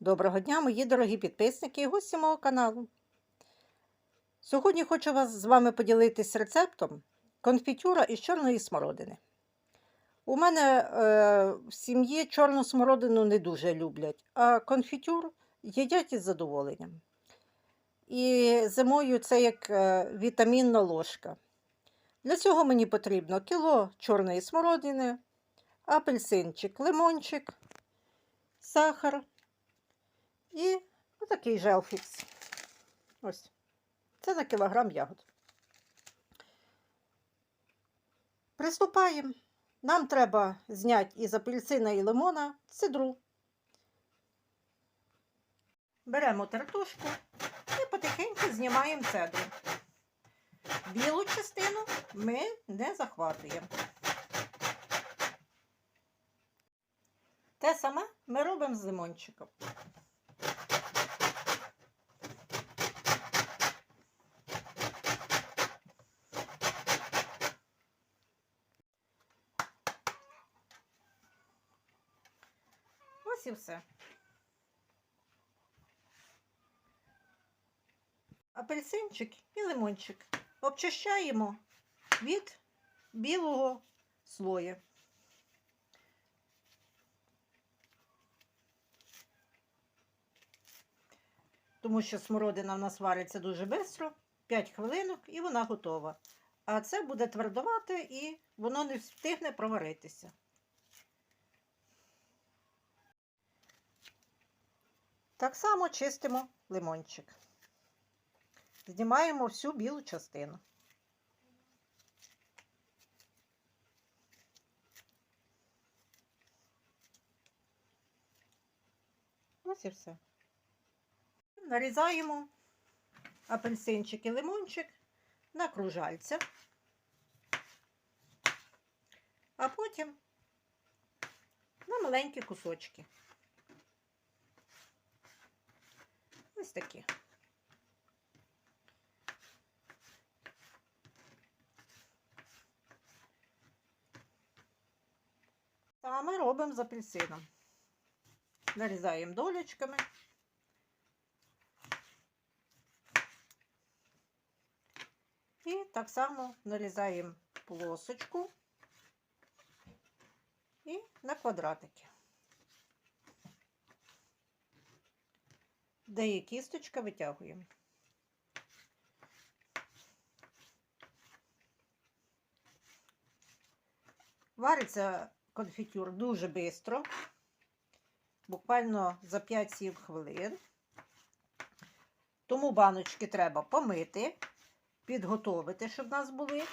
Доброго дня, мої дорогі підписники і гості мого каналу. Сьогодні хочу вас з вами поділитися рецептом конфітюра із чорної смородини. У мене е, в сім'ї чорну смородину не дуже люблять, а конфітюр їдять із задоволенням. І зимою це як е, вітамінна ложка. Для цього мені потрібно кіло чорної смородини, апельсинчик, лимончик, сахар. І отакий желфікс. Ось. Це на кілограм ягод. Приступаємо. Нам треба зняти із апельсина і лимона цидру. Беремо тертушку і потихеньку знімаємо цедру. Білу частину ми не захватуємо. Те саме ми робимо з лимончиком. І все. Апельсинчик і лимончик обчищаємо від білого слоя. Тому що смородина в нас вариться дуже швидко, 5 хвилинок і вона готова. А це буде твердувати і воно не встигне проваритися. Так само чистимо лимончик. Знімаємо всю білу частину. Ось і все. Нарізаємо апельсинчик і лимончик на кружальця, а потім на маленькі кусочки. Ось такі. Саме робимо з апельсином. Нарізаємо долечками. І так само нарізаємо полосочку і на квадратики. Де є кісточка, витягуємо. Вариться конфітюр дуже швидко, буквально за 5-7 хвилин. Тому баночки треба помити, підготовити, щоб в нас були.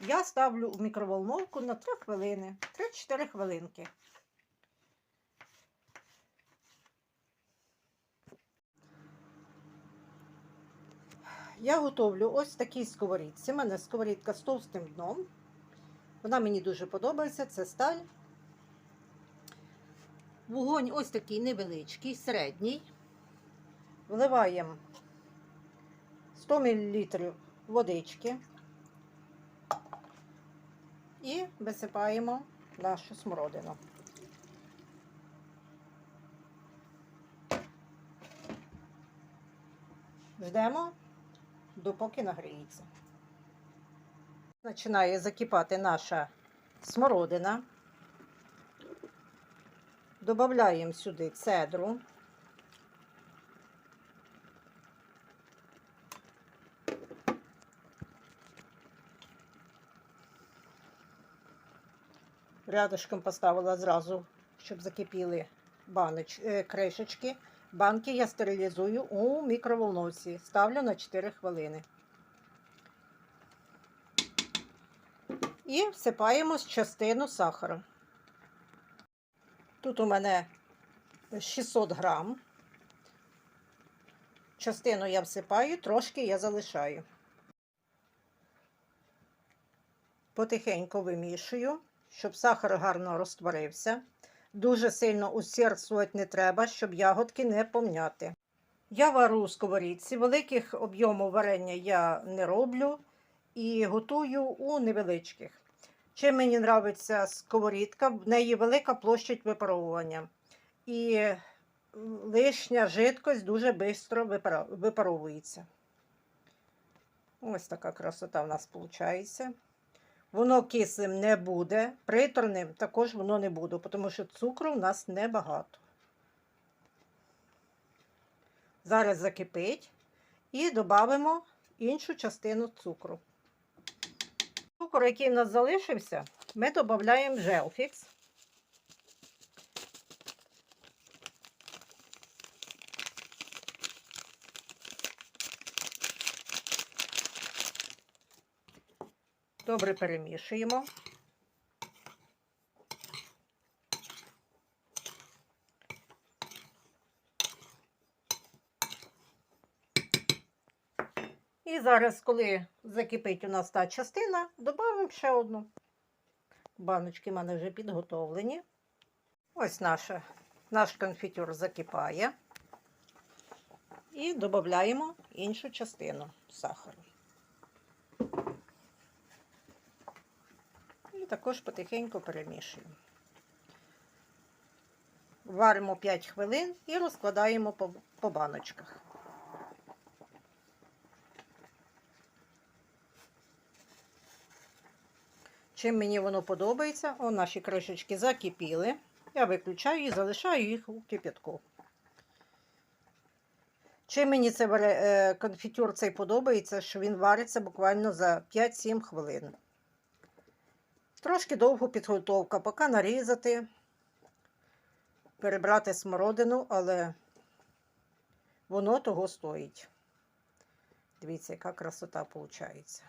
Я ставлю у мікроволновку на 3 хвилини, 3-4 хвилинки. Я готовлю ось такій сковорідці. У мене сковорідка з товстим дном. Вона мені дуже подобається, це сталь. Вогонь ось такий невеличкий, середній. Вливаємо 100 мл водички і висипаємо нашу смородину. Ждемо допоки нагріється. Починає закипати наша смородина. Додаємо сюди цедру. Рядышком поставила зразу, щоб закипіли баноч, е, кришечки. Банки я стерилізую у мікроволновці. Ставлю на 4 хвилини. І всипаємо частину сахару. Тут у мене 600 грам. Частину я всипаю, трошки я залишаю. Потихеньку вимішую, щоб сахар гарно розтворився. Дуже сильно усердствувати не треба, щоб ягодки не помняти. Я вару у сковорідці, великих об'ємів варення я не роблю і готую у невеличких. Чим мені подобається сковорідка, в неї велика площадь випаровування. І лишня жидкость дуже швидко випаровується. Ось така красота в нас виходить. Воно кислим не буде, приторним також воно не буде, тому що цукру в нас небагато. Зараз закипить і додамо іншу частину цукру. Цукор, який в нас залишився, ми додаємо желфікс. Добре перемішуємо. І зараз, коли закипить у нас та частина, додамо ще одну. Баночки в мене вже підготовлені. Ось наша, наш конфітюр закипає. І додаємо іншу частину сахару. Також потихеньку перемішуємо. Варимо 5 хвилин і розкладаємо по, по баночках. Чим мені воно подобається, о, наші кришечки закипіли. Я виключаю і залишаю їх у кип'ятку. Чим мені це е, конфітюр цей подобається, що він вариться буквально за 5-7 хвилин. Трошки довго підготовка, поки нарізати, перебрати смородину, але воно того стоїть. Дивіться, яка красота виходить.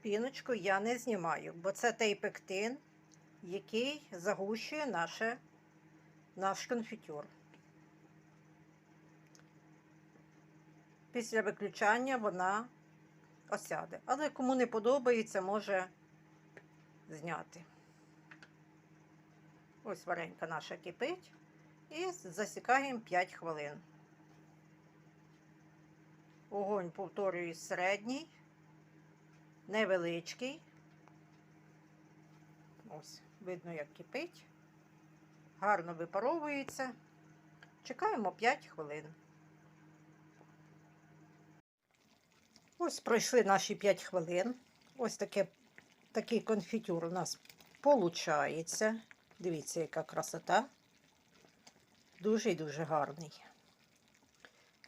Піночку я не знімаю, бо це той пектин, який загущує наше, наш конфітюр. Після виключання вона осяде. Але кому не подобається, може зняти. Ось варенька наша кипить. І засікаємо 5 хвилин. Огонь повторюю середній, невеличкий. Ось, видно, як кипить. Гарно випаровується. Чекаємо 5 хвилин. Ось пройшли наші 5 хвилин. Ось таке, такий конфітюр у нас виходить. Дивіться, яка красота. Дуже і дуже гарний.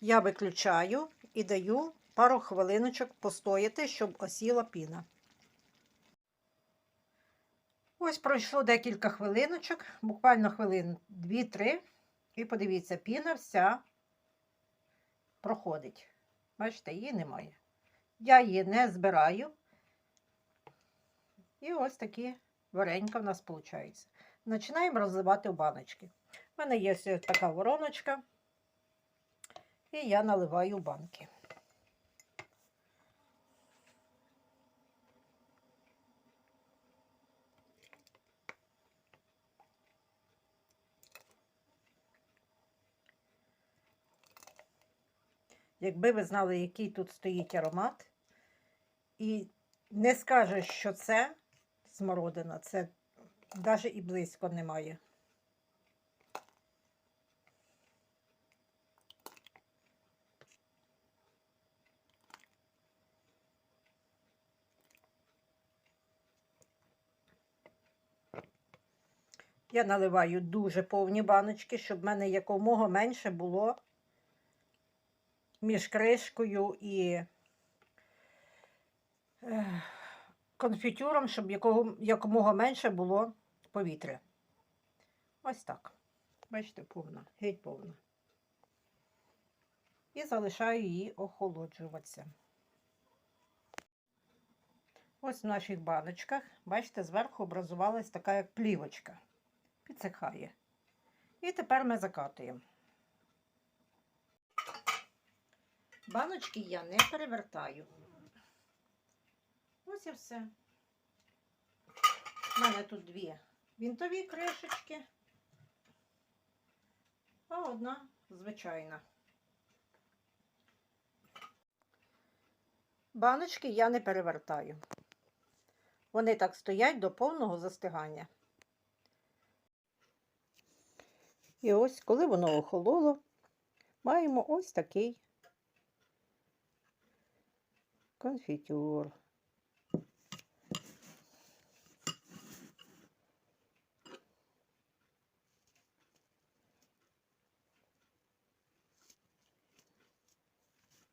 Я виключаю і даю пару хвилиночок постояти, щоб осіла піна. Ось пройшло декілька хвилиночок, буквально хвилин 2-3. І подивіться, піна вся проходить. Бачите, її немає. Я її не збираю. І ось такі варенька в нас виходить. Починаємо розливати в баночки. У мене є така вороночка, і я наливаю банки. Якби ви знали, який тут стоїть аромат, і не скажеш, що це смородина, це навіть і близько немає. Я наливаю дуже повні баночки, щоб в мене якомога менше було між кришкою і конфітюром, щоб якого, якомога менше було повітря. Ось так. Бачите, повна, геть повна. І залишаю її охолоджуватися. Ось в наших баночках, бачите, зверху образувалась така як плівочка. Підсихає. І тепер ми закатуємо. Баночки я не перевертаю. Ось і все. У мене тут дві вінтові кришечки, а одна звичайна. Баночки я не перевертаю. Вони так стоять до повного застигання. І ось, коли воно охололо, маємо ось такий конфітюр.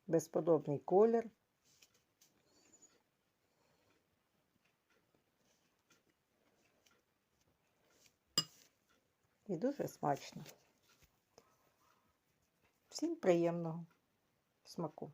Безподобний колір. І дуже смачно. Всім приємного смаку.